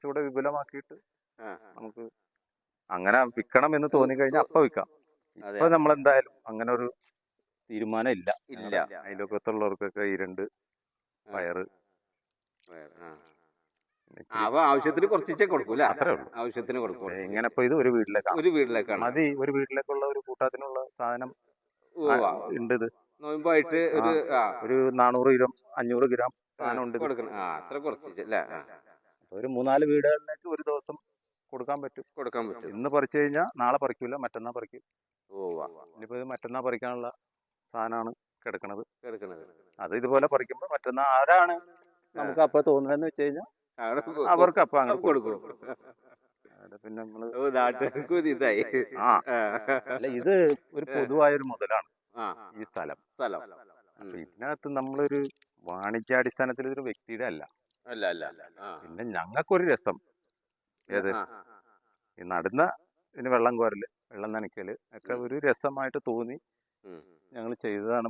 കുറച്ചുകൂടെ വിപുലമാക്കിയിട്ട് നമുക്ക് അങ്ങനെ വിൽക്കണം എന്ന് തോന്നി കഴിഞ്ഞാൽ അപ്പൊ വിൽക്കാം. അപ്പൊ ഇപ്പൊ നമ്മൾ എന്തായാലും അങ്ങനെ ഒരു തീരുമാനം ഇല്ല. ഇല്ല അയലോക്കത്തുള്ളവർക്കൊക്കെ ഈ രണ്ട് പയറ് ആവശ്യത്തിന് കുറച്ചേ കൊടുക്കൂല അത്രേ ഉള്ളൂ. ആവശ്യത്തിന് കൊടുക്കും. ഇങ്ങനെ ഇപ്പൊ ഇത് ഒരു വീട്ടിലേക്കാണ്. ഒരു വീട്ടിലേക്കാണ്. മതി ഒരു വീട്ടിലേക്കുള്ള ഒരു കൂട്ടാത്തിനുള്ള സാധനം ഉണ്ട് ഇത്. നോയമ്പായിട്ട് ഒരു ഒരു നാനൂറ് ഗ്രാം അഞ്ഞൂറ് ഗ്രാം സാധനം ഉണ്ട്. കൊടുക്കണം. അത്ര കുറച്ച് അല്ലേ? ഒരു മൂന്നാൽ വീടുകളിലേക്ക് ഒരു ദിവസം കൊടുക്കാൻ പറ്റും. കൊടുക്കാൻ പറ്റും. ഇന്ന് പറിച്ചു കഴിഞ്ഞാൽ നാളെ പറിക്കൂല മറ്റന്നാ പറിക്കും. ഇനിയിപ്പോ ഇത് മറ്റന്നാ പറിക്കാനുള്ള സാധനമാണ് കിടക്കണത്. കിടക്കണത്. അത് ഇതുപോലെ പറിക്കുമ്പോൾ മറ്റന്നാ ആരാണ് നമുക്ക് അപ്പൊ തോന്നുന്നതെന്ന് വെച്ച് കഴിഞ്ഞാൽ അവർക്ക് അപ്പൊ അങ്ങനെ കൊടുക്കും. പിന്നെ നമ്മൾ ഇതായി. ആ. അല്ല ഇത് ഒരു പൊതുവായൊരു മുതലാണ് ഈ സ്ഥലം. സ്ഥലം. ഇതിനകത്ത് നമ്മളൊരു വാണിജ്യാടിസ്ഥാനത്തിൽ ഇതൊരു വ്യക്തിയുടെ അല്ല. അല്ല അല്ല. പിന്നെ ഞങ്ങൾക്കൊരു രസം. ഏത്. ഈ നടുന്ന പിന്നെ വെള്ളം കോരൽ വെള്ളം നനയ്ക്കൽ ഒക്കെ ഒരു രസമായിട്ട് തോന്നി. ഞങ്ങൾ ചെയ്തതാണ്